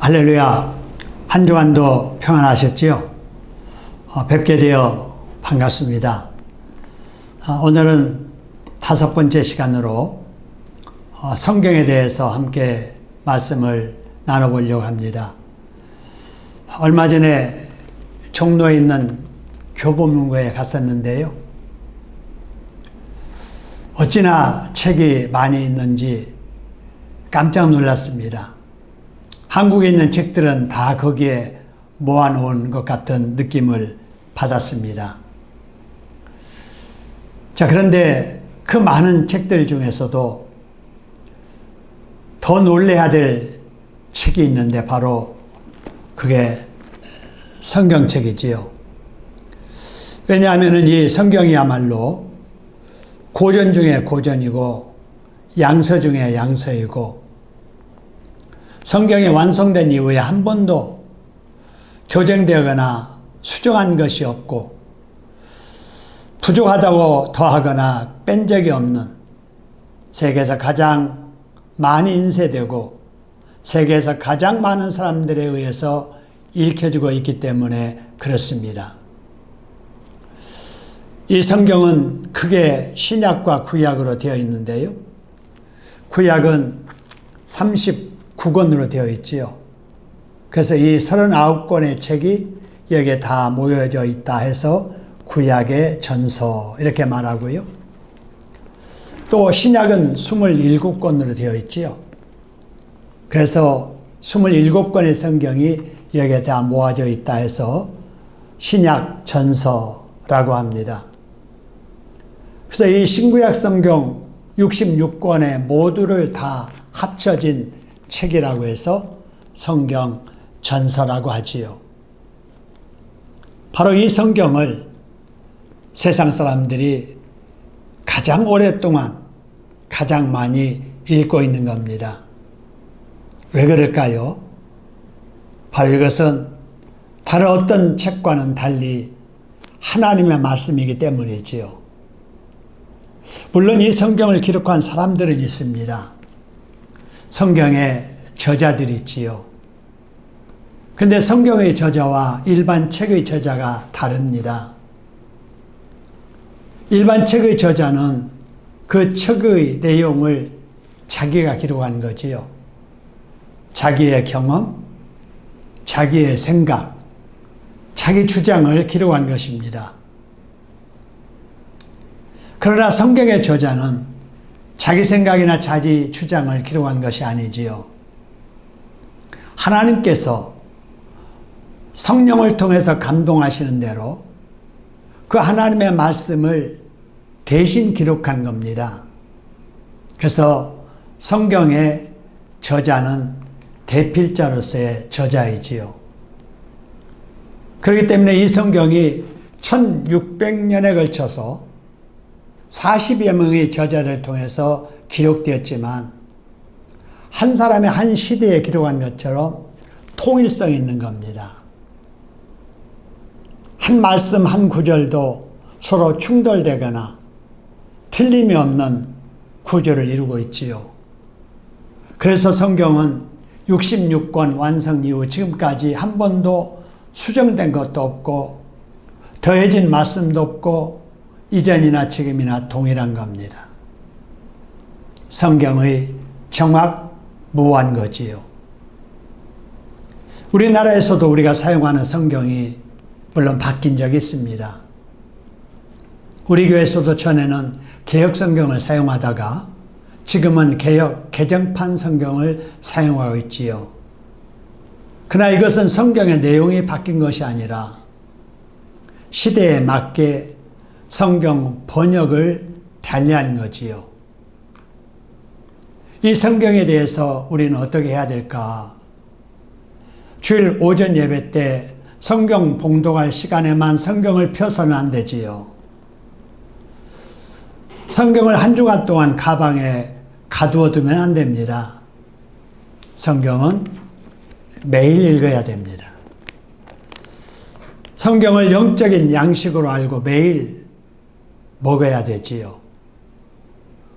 할렐루야. 한 주간도 평안하셨지요? 어, 뵙게 되어 반갑습니다. 어, 오늘은 다섯 번째 시간으로 어, 성경에 대해서 함께 말씀을 나눠보려고 합니다. 얼마 전에 종로에 있는 교보문고에 갔었는데요. 어찌나 책이 많이 있는지 깜짝 놀랐습니다. 한국에 있는 책들은 다 거기에 모아놓은 것 같은 느낌을 받았습니다. 자, 그런데 그 많은 책들 중에서도 더 놀래야 될 책이 있는데 바로 그게 성경책이지요. 왜냐하면 이 성경이야말로 고전 중에 고전이고 양서 중에 양서이고 성경이 완성된 이후에 한 번도 교정되거나 수정한 것이 없고 부족하다고 더하거나 뺀 적이 없는 세계에서 가장 많이 인쇄되고 세계에서 가장 많은 사람들에 의해서 읽혀지고 있기 때문에 그렇습니다. 이 성경은 크게 신약과 구약으로 되어 있는데요. 구약은 39권으로 되어 있지요. 그래서 이 39권의 책이 여기에 다 모여져 있다 해서 구약의 전서 이렇게 말하고요. 또 신약은 27권으로 되어 있지요. 그래서 27권의 성경이 여기에 다 모아져 있다 해서 신약 전서라고 합니다. 그래서 이 신구약 성경 66권의 모두를 다 합쳐진 책이라고 해서 성경 전서라고 하지요. 바로 이 성경을 세상 사람들이 가장 오랫동안 가장 많이 읽고 있는 겁니다. 왜 그럴까요? 바로 이것은 다른 어떤 책과는 달리 하나님의 말씀이기 때문이지요. 물론 이 성경을 기록한 사람들은 있습니다. 성경의 저자들이 있지요. 근데 성경의 저자와 일반 책의 저자가 다릅니다. 일반 책의 저자는 그 책의 내용을 자기가 기록한 거지요. 자기의 경험, 자기의 생각, 자기 주장을 기록한 것입니다. 그러나 성경의 저자는 자기 생각이나 자기 주장을 기록한 것이 아니지요. 하나님께서 성령을 통해서 감동하시는 대로 그 하나님의 말씀을 대신 기록한 겁니다. 그래서 성경의 저자는 대필자로서의 저자이지요. 그렇기 때문에 이 성경이 1600년에 걸쳐서 40여 명의 저자를 통해서 기록되었지만 한 사람의 한 시대에 기록한 것처럼 통일성이 있는 겁니다. 한 말씀 한 구절도 서로 충돌되거나 틀림이 없는 구조를 이루고 있지요. 그래서 성경은 66권 완성 이후 지금까지 한 번도 수정된 것도 없고 더해진 말씀도 없고 이전이나 지금이나 동일한 겁니다. 성경의 정확 무한 거지요. 우리나라에서도 우리가 사용하는 성경이 물론 바뀐 적이 있습니다. 우리 교회에서도 전에는 개혁 성경을 사용하다가 지금은 개혁 개정판 성경을 사용하고 있지요. 그러나 이것은 성경의 내용이 바뀐 것이 아니라 시대에 맞게 성경 번역을 달리한 거지요. 이 성경에 대해서 우리는 어떻게 해야 될까? 주일 오전 예배 때 성경 봉독할 시간에만 성경을 펴서는 안 되지요. 성경을 한 주간 동안 가방에 가두어 두면 안 됩니다. 성경은 매일 읽어야 됩니다. 성경을 영적인 양식으로 알고 매일 먹어야 되지요.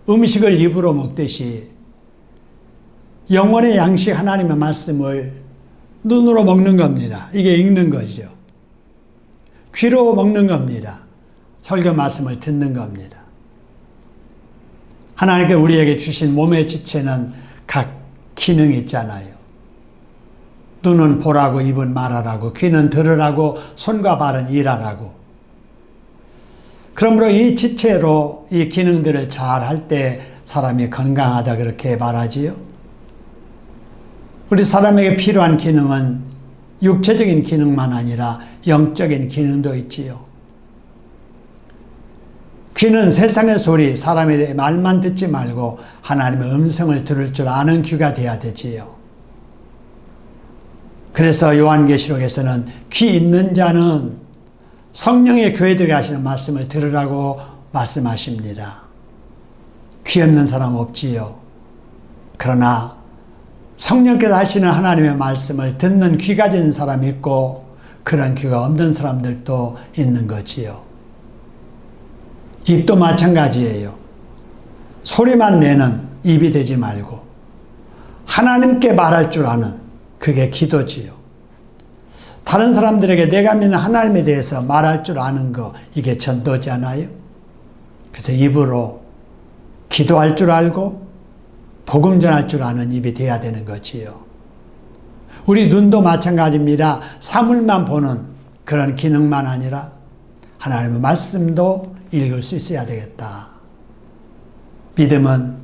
음식을 입으로 먹듯이 영혼의 양식 하나님의 말씀을 눈으로 먹는 겁니다. 이게 읽는 거죠. 귀로 먹는 겁니다. 설교 말씀을 듣는 겁니다. 하나님께 우리에게 주신 몸의 지체는 각 기능이 있잖아요. 눈은 보라고, 입은 말하라고, 귀는 들으라고, 손과 발은 일하라고. 그러므로 이 지체로 이 기능들을 잘 할 때 사람이 건강하다 그렇게 말하지요. 우리 사람에게 필요한 기능은 육체적인 기능만 아니라 영적인 기능도 있지요. 귀는 세상의 소리, 사람의 말만 듣지 말고 하나님의 음성을 들을 줄 아는 귀가 돼야 되지요. 그래서 요한계시록에서는 귀 있는 자는 성령의 교회들에 하시는 말씀을 들으라고 말씀하십니다. 귀 없는 사람 없지요. 그러나 성령께서 하시는 하나님의 말씀을 듣는 귀 가진 사람이 있고 그런 귀가 없는 사람들도 있는 거지요. 입도 마찬가지예요. 소리만 내는 입이 되지 말고 하나님께 말할 줄 아는 그게 기도지요. 다른 사람들에게 내가 믿는 하나님에 대해서 말할 줄 아는 거 이게 전도잖아요. 그래서 입으로 기도할 줄 알고 복음 전할 줄 아는 입이 돼야 되는 거지요. 우리 눈도 마찬가지입니다. 사물만 보는 그런 기능만 아니라 하나님의 말씀도 읽을 수 있어야 되겠다. 믿음은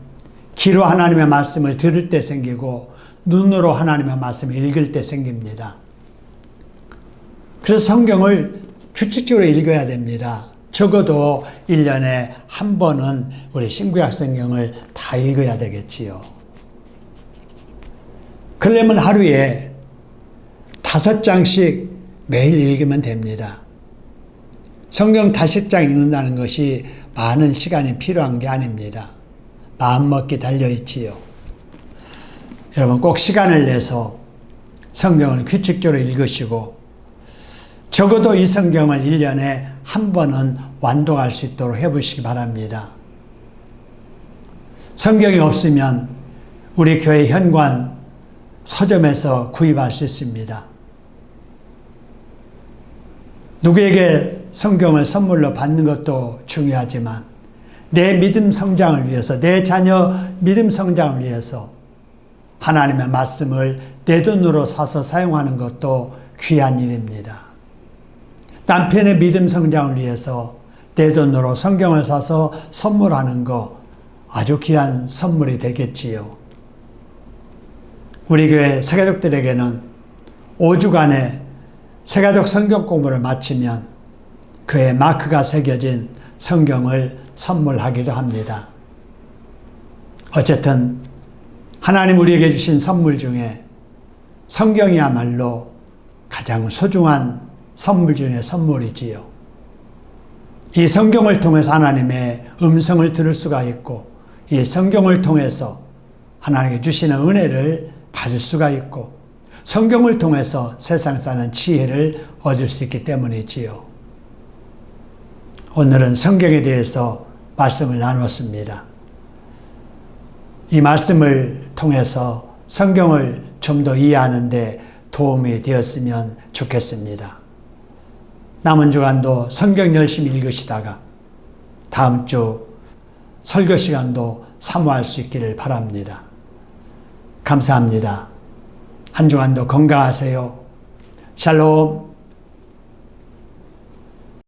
귀로 하나님의 말씀을 들을 때 생기고 눈으로 하나님의 말씀을 읽을 때 생깁니다. 그래서 성경을 규칙적으로 읽어야 됩니다. 적어도 1년에 한 번은 우리 신구약 성경을 다 읽어야 되겠지요. 그러려면 하루에 다섯 장씩 매일 읽으면 됩니다. 성경 다섯 장 읽는다는 것이 많은 시간이 필요한 게 아닙니다. 마음먹기 달려있지요. 여러분 꼭 시간을 내서 성경을 규칙적으로 읽으시고 적어도 이 성경을 1년에 한 번은 완독할 수 있도록 해보시기 바랍니다. 성경이 없으면 우리 교회 현관 서점에서 구입할 수 있습니다. 누구에게 성경을 선물로 받는 것도 중요하지만 내 믿음 성장을 위해서, 내 자녀 믿음 성장을 위해서 하나님의 말씀을 내 돈으로 사서 사용하는 것도 귀한 일입니다. 남편의 믿음 성장을 위해서 내 돈으로 성경을 사서 선물하는 거 아주 귀한 선물이 되겠지요. 우리 교회 세가족들에게는 5주간의 세가족 성경 공부를 마치면 그의 마크가 새겨진 성경을 선물하기도 합니다. 어쨌든 하나님 우리에게 주신 선물 중에 성경이야말로 가장 소중한 선물 중의 선물이지요. 이 성경을 통해서 하나님의 음성을 들을 수가 있고, 이 성경을 통해서 하나님께 주시는 은혜를 받을 수가 있고, 성경을 통해서 세상 사는 지혜를 얻을 수 있기 때문이지요. 오늘은 성경에 대해서 말씀을 나눴습니다. 이 말씀을 통해서 성경을 좀 더 이해하는데 도움이 되었으면 좋겠습니다. 남은 주간도 성경 열심히 읽으시다가 다음 주 설교 시간도 사모할 수 있기를 바랍니다. 감사합니다. 한 주간도 건강하세요. 샬롬.